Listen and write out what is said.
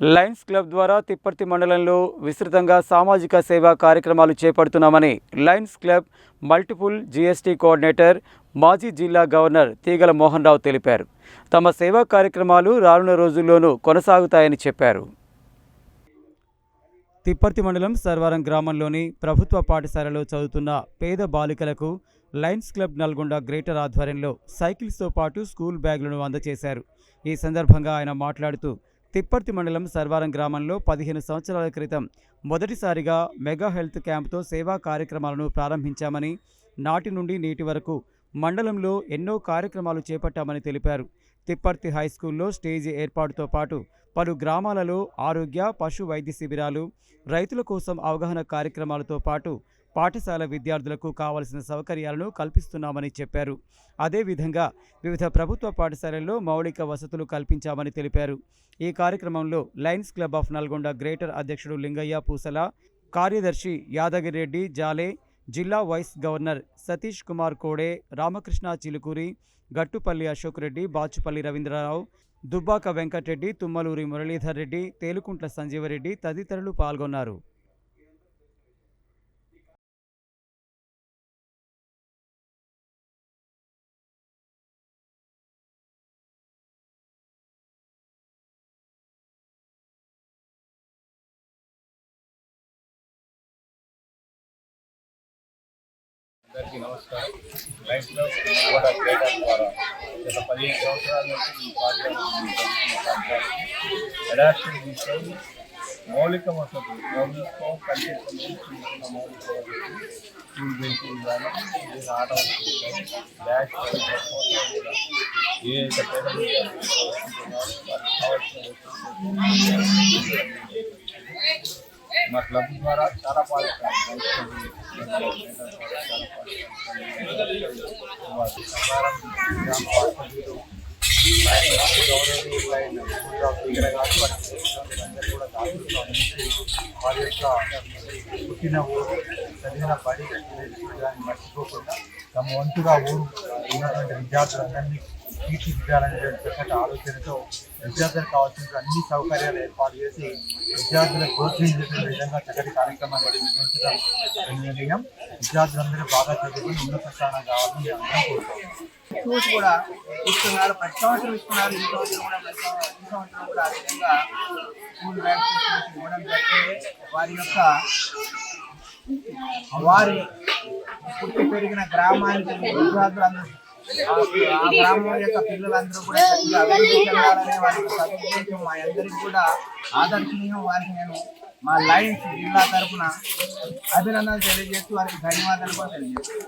Lions club ద్వారా తిప్పర్తి మండలంలో విస్తృతంగా సామాజిక సేవా కార్యక్రమాలు చేపడుతున్నామని lions club multiple GST coordinator మాజీ జిల్లా గవర్నర్ తీగల మోహన్ రావు తెలిపారు. తమ సేవా కార్యక్రమాలు రానున్న రోజుల్లోనూ కొనసాగుతాయని చెప్పారు. తిప్పర్తి మండలం సర్వారం గ్రామంలోని ప్రభుత్వ పాఠశాలలో చదువుతున్న పేద బాలికలకు లయన్స్ క్లబ్ నల్గొండ గ్రేటర్ ఆధ్వర్యంలో సైకిల్స్తో పాటు స్కూల్ బ్యాగులను అందజేశారు. ఈ సందర్భంగా ఆయన మాట్లాడుతూ తిప్పర్తి మండలం సర్వారం గ్రామంలో పదిహేను సంవత్సరాల క్రితం మొదటిసారిగా మెగా హెల్త్ క్యాంప్తో సేవా కార్యక్రమాలను ప్రారంభించామని నాటి నుండి నేటి వరకు మండలంలో ఎన్నో కార్యక్రమాలు చేపట్టామని తెలిపారు. తిప్పర్తి హై స్కూల్లో స్టేజీ ఏర్పాటుతో పాటు పలు గ్రామాలలో ఆరోగ్య పశు వైద్య శిబిరాలు రైతుల కోసం అవగాహన కార్యక్రమాలతో పాటు పాఠశాల విద్యార్థులకు కావలసిన సౌకర్యాలను కల్పిస్తున్నామని చెప్పారు. అదేవిధంగా వివిధ ప్రభుత్వ పాఠశాలల్లో మౌలిక వసతులు కల్పించామని తెలిపారు. ఈ కార్యక్రమంలో lions club of Nalgonda greater అధ్యక్షుడు లింగయ్య పూసల కార్యదర్శి యాదగిరెడ్డి జాలే జిల్లా వైస్ గవర్నర్ సతీష్ కుమార్ కోడే రామకృష్ణ చిలుకూరి గట్టుపల్లి అశోక్ రెడ్డి బాచుపల్లి రవీంద్రరావు దుబ్బాక వెంకటరెడ్డి తుమ్మలూరి మురళీధర్ రెడ్డి తేలుకుంట్ల సంజీవరెడ్డి తదితరులు పాల్గొన్నారు. అందరికీ నమస్కారం. లైఫ్లో కూడా క్రీడా ద్వారా గత పదిహేను సంవత్సరాల నుంచి ఈ కార్యక్రమం అడాప్షన్ తీసుకొని మౌలిక వసతులు ప్రభుత్వం కల్పించిన మౌలిక వసతులు స్కూల్ బెంచులు కానీ ఏదైనా ఆట వసతులు కానీ బ్యాగ్ ఏ అయితే పేద విద్యార్థులు వారికి కావాల్సిన వసతులు మా క్లబ్ ద్వారా చాలా వారి యొక్క పుట్టిన ఊరు చదివిన బడి మర్చిపోకుండా తమ వంతుగా ఊరు ఉన్నటువంటి విద్యార్థులందరినీ తీర్చిదిద్దాలనే చక్కటి ఆలోచనతో విద్యార్థులకు కావాల్సిన అన్ని సౌకర్యాలు ఏర్పాటు చేసి విద్యార్థులకు ప్రోత్సహించే విధంగా చక్కటి కార్యక్రమాన్ని నిర్వహించడం నిర్ణయం విద్యార్థులందరూ బాగా చదువుకుని ఉన్నత స్థానం కావాలని అందరం కోరుకుంటున్నాం. టూర్స్ కూడా ఇస్తున్నారు. ప్రతి సంవత్సరం ఇస్తున్నారు. ఈ సంవత్సరం కూడా ప్రతి సంవత్సరం కూడా ఆ విధంగా స్కూల్ బ్యాగ్స్ ఇవ్వడం జరిగింది. వారి యొక్క వారి పుట్టి పెరిగిన గ్రామానికి విద్యార్థులందరూ ఆ- గ్రామం యొక్క పిల్లలందరూ కూడా అభివృద్ధి వారికి మా అందరికీ కూడా ఆదర్శనీయం. వారికి నేను మా లైన్స్ జిల్లా తరఫున అభినందనలు తెలియజేస్తూ వారికి ధన్యవాదాలు కూడా తెలియజేస్తాను